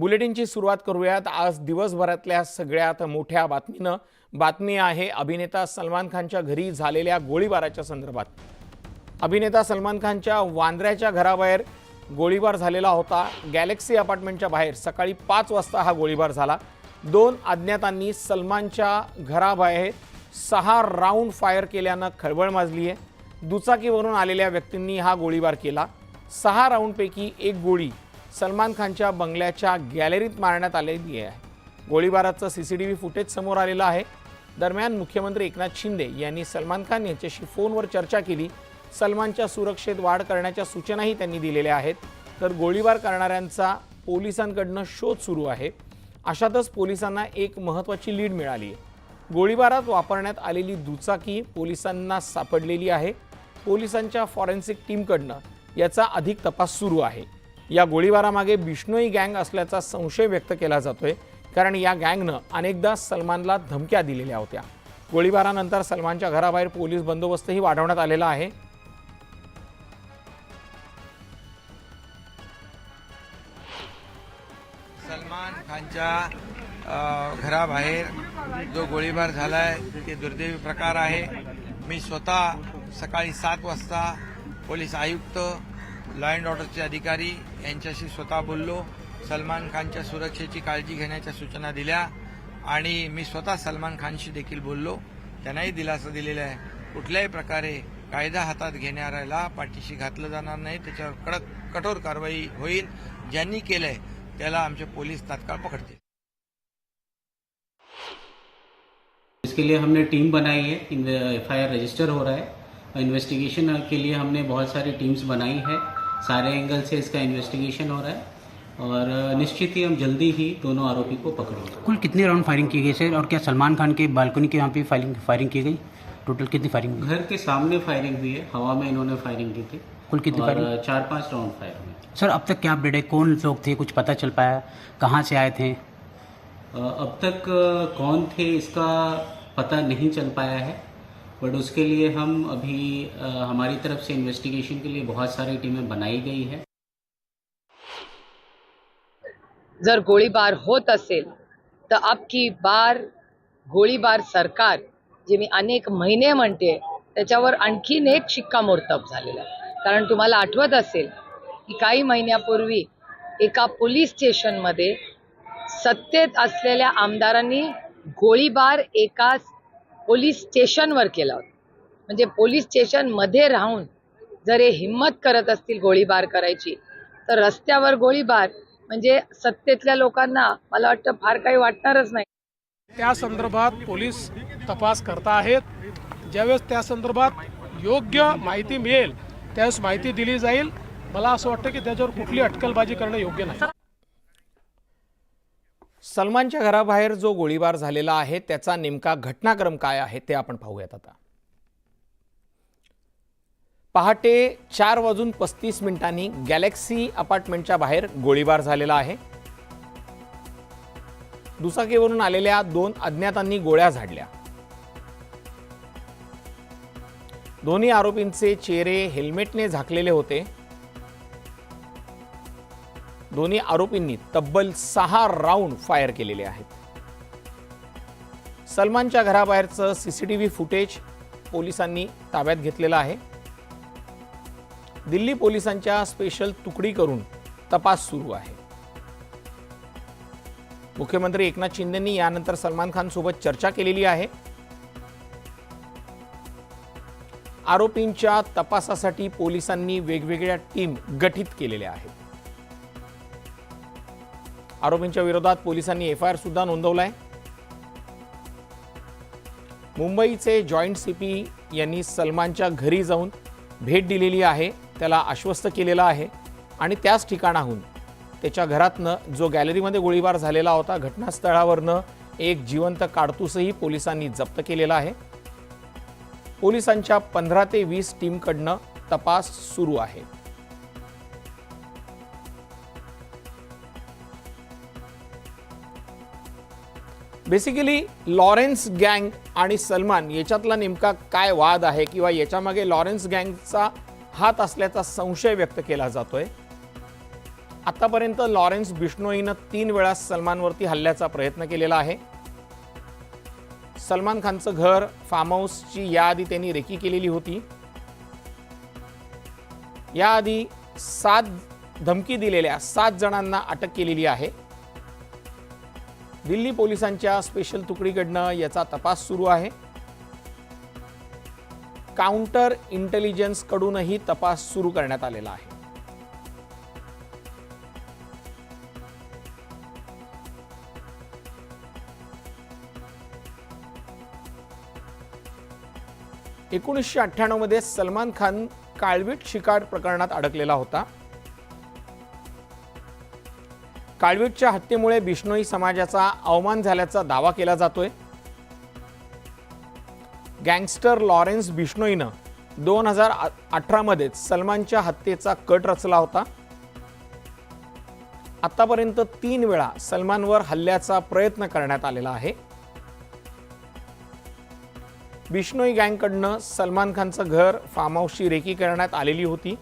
बुलेटिनची सुरुवात करूयात. आज दिवसभरातल्या सगळ्यात मोठ्या बातमीनं. बातमी आहे अभिनेता सलमान खानच्या घरी झालेल्या गोळीबाराच्या संदर्भात. अभिनेता सलमान खानच्या वांद्र्याच्या घराबाहेर गोळीबार झालेला होता. गॅलेक्सी अपार्टमेंटच्या बाहेर सकाळी पाच वाजता हा गोळीबार झाला. दोन अज्ञातांनी सलमानच्या घराबाहेर सहा राऊंड फायर केल्यानं खळबळ माजली आहे. दुचाकीवरून आलेल्या व्यक्तींनी हा गोळीबार केला. सहा राऊंडपैकी एक गोळी सलमान खानच्या बंगल्याच्या गॅलरीत मारण्यात आलेली आहे. गोळीबाराचं C C T V footage समोर आलेलं आहे. दरम्यान मुख्यमंत्री एकनाथ शिंदे यांनी सलमान खान यांच्याशी फोनवर चर्चा केली. सलमानच्या सुरक्षेत वाढ करण्याच्या सूचनाही त्यांनी दिलेल्या आहेत. तर गोळीबार करणाऱ्यांचा पोलिसांकडनं शोध सुरू आहे. अशातच पोलिसांना एक महत्त्वाची लीड मिळाली आहे. गोळीबारात वापरण्यात आलेली दुचाकी पोलिसांना सापडलेली आहे. पोलिसांच्या फॉरेन्सिक टीमकडनं याचा अधिक तपास सुरू आहे. या गोळीबारामागे बिष्णोई गँग असल्याचा संशय व्यक्त केला जातोय कारण या गँगनं अनेकदा सलमानला धमक्या दिलेल्या होत्या. गोळीबारानंतर सलमानच्या घराबाहेर पोलीस बंदोबस्तही वाढवण्यात आलेला आहे. सलमान खानच्या घराबाहेर जो गोळीबार झाला आहे ते दुर्दैवी प्रकार आहे. मी स्वतः सकाळी सात वाजता पोलीस आयुक्त लॉ अँड ऑर्डरचे अधिकारी यांच्याशी स्वतः बोललो. सलमान खानच्या सुरक्षेची काळजी घेण्याच्या सूचना दिल्या आणि मी स्वतः सलमान खानशी देखील बोललो. त्यांनाही दिलासा दिलेला आहे. कुठल्याही प्रकारे कायदा हातात घेणाऱ्याला पाठीशी घातलं जाणार नाही. त्याच्यावर कडक कठोर कारवाई होईल. ज्यांनी केलंय त्याला आमचे पोलीस तात्काळ पकडतील. इसके लिए हमने टीम बनाई है. एफ आई आर रजिस्टर हो रहा है. इन्वेस्टिगेशन के लिए हमने बहुत सारी टीम्स बनाई है. सारे एंगल से इसका इन्वेस्टिगेशन हो रहा है। और निश्चित ही हम जल्दी ही दोनों आरोपी को पकड़ेंगे। कुल कितने राउंड फायरिंग की गई सर और क्या सलमान खान के बालकनी के यहाँ पे फायरिंग फायरिंग की गई? टोटल कितनी फायरिंग हुई? घर के सामने फायरिंग हुई है। हवा में इन्होंने फायरिंग की थी। कुल कितनी फायरिंग चार पाँच राउंड फायर हुए सर अब तक क्या अपडेट है? कौन लोग थे? कुछ पता चल पाया? कहाँ से आए थे? अब तक कौन थे इसका पता नहीं चल पाया है। बट उसके लिए हम अभी हमारी तरफ से इन्वेस्टिगेशन के लिए बहुत सारी टीमें बनाई गई है। जर गोळीबार होत असेल तर अबकी बार गोळीबार सरकार जे मी अनेक महिने म्हणते त्याच्यावर आणखीन एक शिक्कामोर्तब झालेला आहे. कारण तुम्हाला आठवत असेल की काही महिन्यापूर्वी एका पोलीस स्टेशनमध्ये सत्तेत असलेल्या आमदारांनी गोळीबार एका पोलीस स्टेशनवर केला होता. म्हणजे पोलीस स्टेशनमध्ये राहून जर हे हिंमत करत असतील गोळीबार करायची तर रस्त्यावर गोळीबार म्हणजे सत्तेतल्या लोकांना मला वाटतं फार काही वाटणारच नाही. त्या संदर्भात पोलीस तपास करता आहेत. ज्यावेळेस त्या संदर्भात योग्य माहिती मिळेल त्यावेळेस माहिती दिली जाईल. मला असं वाटतं की त्याच्यावर कुठली अटकलबाजी करणं योग्य नाही. सलमानच्या घराबाहेर जो गोळीबार झालेला आहे त्याचा नेमका घटनाक्रम काय आहे ते आपण पाहूयात आता. पहाटे चार वाजून पस्तीस मिनिटांनी गॅलेक्सी अपार्टमेंटच्या बाहेर गोळीबार झालेला आहे. दुचाकीवरून आलेल्या दोन अज्ञातांनी गोळ्या झाडल्या. दोन्ही आरोपींचे चेहरे हेल्मेटने झाकलेले होते. दोन्ही आरोपींनी तब्बल सहा राऊंड फायर केलेले आहेत. सलमानच्या घराबाहेरचं सीसीटीव्ही फुटेज पोलिसांनी ताब्यात घेतलेलं आहे. दिल्ली पोलिसांच्या स्पेशल तुकडी करून तपास सुरू आहे. मुख्यमंत्री एकनाथ शिंदेंनी यानंतर सलमान खान सोबत चर्चा केलेली आहे. आरोपींच्या तपासासाठी पोलिसांनी वेगवेगळ्या टीम गठीत केलेल्या आहेत. आरोपींच्या विरोधात पोलिसांनी एफ आय नोंदवला आहे मुंबईचे जॉईंट सीपी यांनी सलमानच्या घरी जाऊन भेट दिलेली आहे त्याला आश्वस्त केलेलं आहे आणि त्याच ठिकाणाहून त्याच्या घरातनं जो गॅलरीमध्ये गोळीबार झालेला होता घटनास्थळावरनं एक जिवंत काडतूसही पोलिसांनी जप्त केलेला आहे. पोलिसांच्या पंधरा ते वीस टीमकडनं तपास सुरू आहे. बेसिकली लॉरेन्स गँग आणि सलमान याच्यातला नेमका काय वाद आहे किंवा याच्यामागे लॉरेन्स गँगचा हात असल्याचा संशय व्यक्त केला जातोय. आतापर्यंत लॉरेन्स बिष्णोईनं तीन वेळा सलमानवरती हल्ल्याचा प्रयत्न केलेला आहे. सलमान खानचं घर फार्म हाऊसची याआधी त्यांनी रेकी केलेली होती. याआधी सात धमकी दिलेल्या सात जणांना अटक केलेली आहे. दिल्ली पोलिसांच्या स्पेशल तुकडीकडनं याचा तपास सुरू आहे. काउंटर इंटेलिजन्स कडूनही तपास सुरू करण्यात आलेला आहे. एकोणीसशे अठ्ठ्याण्णवमध्ये सलमान खान काळवीट शिकार प्रकरणात अडकलेला होता. काळवीटच्या हत्येमुळे बिष्णोई समाजाचा अवमान झाल्याचा दावा केला जातोय. गँगस्टर लॉरेन्स बिष्णोईनं दोन हजार अठरामध्येच सलमानच्या हत्येचा कट रचला होता. आतापर्यंत तीन वेळा सलमानवर हल्ल्याचा प्रयत्न करण्यात आलेला आहे. बिष्णोई गँगकडनं सलमान खानचं घर फार्म हाऊसची रेकी करण्यात आलेली होती.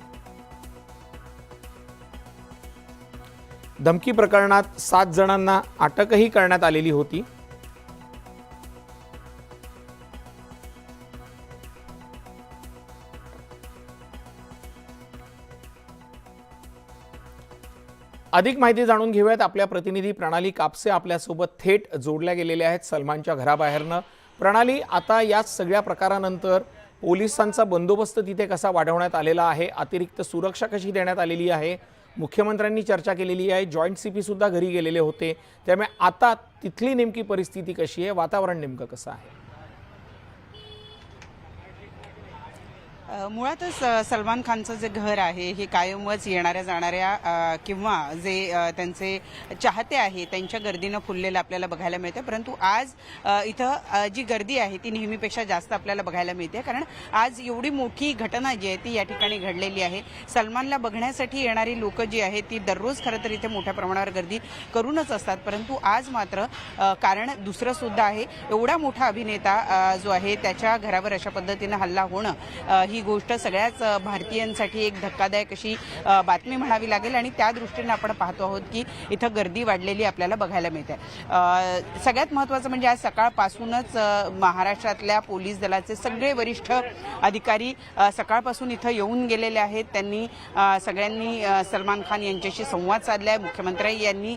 धमकी प्रकरणात सात जणांना अटकही करण्यात आलेली होती. अधिक माहिती जाणून घेऊयात. आपल्या प्रतिनिधी प्रणाली कापसे आपल्यासोबत थेट जोडल्या गेलेल्या आहेत. सलमानच्या घराबाहेरनं. प्रणाली आता या सगळ्या प्रकारानंतर पोलिसांचा बंदोबस्त तिथे कसा वाढवण्यात आलेला आहे? अतिरिक्त सुरक्षा कशी देण्यात आलेली आहे? मुख्यमंत्र्यांनी चर्चा केलेली आहे. जॉईंट सी पीसुद्धा घरी गेलेले होते. त्यामुळे आता तिथली नेमकी परिस्थिती कशी आहे? वातावरण नेमकं कसं आहे? मुळातच सलमान खानचं जे घर आहे हे कायमच येणाऱ्या जाणाऱ्या किंवा जे त्यांचे चाहते आहे त्यांच्या गर्दीनं फुललेलं आपल्याला बघायला मिळतं परंतु आज इथं जी गर्दी आहे ती नेहमीपेक्षा जास्त आपल्याला बघायला मिळते. कारण आज एवढी मोठी घटना जी आहे ती या ठिकाणी घडलेली आहे. सलमानला बघण्यासाठी येणारी लोक जी आहेत ती दररोज खरं तर इथे मोठ्या प्रमाणावर गर्दी करूनच असतात. परंतु आज मात्र कारण दुसरं सुद्धा आहे. एवढा मोठा अभिनेता जो आहे त्याच्या घरावर अशा पद्धतीनं हल्ला होणं ही ही गोष्ट सगळ्याच भारतीयांसाठी एक धक्कादायक अशी बातमी म्हणावी लागेल. आणि त्या दृष्टीने आपण पाहतो आहोत की इथं गर्दी वाढलेली आपल्याला बघायला मिळते. सगळ्यात महत्त्वाचं म्हणजे आज सकाळपासूनच महाराष्ट्रातल्या पोलीस दलाचे सगळे वरिष्ठ अधिकारी सकाळपासून इथं येऊन गेलेले आहेत. त्यांनी सगळ्यांनी सलमान खान यांच्याशी संवाद साधला आहे मुख्यमंत्री यांनी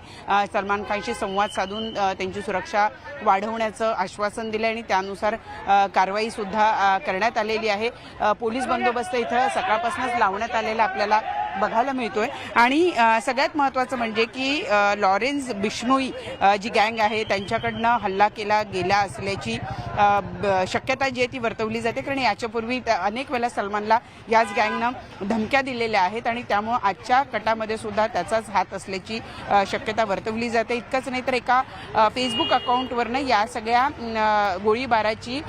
सलमान खानशी संवाद साधून त्यांची सुरक्षा वाढवण्याचं आश्वासन दिलं आणि त्यानुसार कारवाईसुद्धा कारवाई सुद्धा करण्यात आलेली आहे. पोलीस पोलीस बंदोबस्त इथं सकाळपासूनच लावण्यात आलेला आपल्याला. बघायला मिळतोय. आणि सगळ्यात महत्त्वाचं म्हणजे की लॉरेन्स बिष्णोई जी गँग आहे त्यांच्याकडनं हल्ला केला गेला असल्याची ब- शक्यता जी आहे ती वर्तवली जाते. कारण याच्यापूर्वी त्या- अनेक वेळा सलमानला याच गँगनं धमक्या दिलेल्या आहेत आणि त्यामुळं आजच्या कटामध्ये सुद्धा त्याचाच हात असल्याची शक्यता वर्तवली जाते. इतकंच नाही तर एका फेसबुक अकाउंटवरनं या सगळ्या गोळीबाराची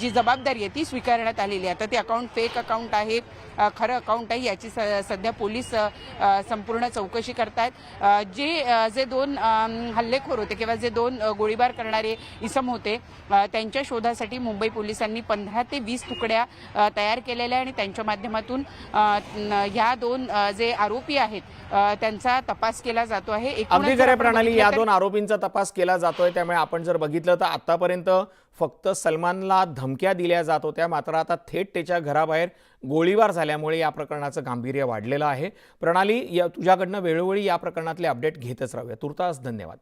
जी जबाबदारी आहे ती स्वीकारण्यात आलेली आहे. तर ते अकाउंट फेक अकाउंट आहे खरं अकाउंट आहे याची सध्या पोलीस संपूर्ण चौकशी करतायत. जे जे दोन हल्लेखोर होते किंवा जे दोन गोळीबार करणारे इसम होते त्यांच्या शोधासाठी मुंबई पोलिसांनी पंधरा ते वीस तुकड्या तयार केलेल्या आणि त्यांच्या माध्यमातून ह्या दोन जे आरोपी आहेत त्यांचा तपास केला जातो आहे. प्रणाली या दोन आरोपींचा तपास केला जातोय त्यामुळे आपण जर बघितलं तर आतापर्यंत फक्त सलमानला धमक्या दिल्या जात होत्या. मात्र आता थेट त्याच्या घराबाहेर गोळीबार झाल्यामुळे या प्रकरणाचं गांभीर्य वाढलेलं आहे. प्रणाली या तुझ्याकडनं वेळोवेळी या प्रकरणातले अपडेट घेतच राहूया. तुर्तास धन्यवाद.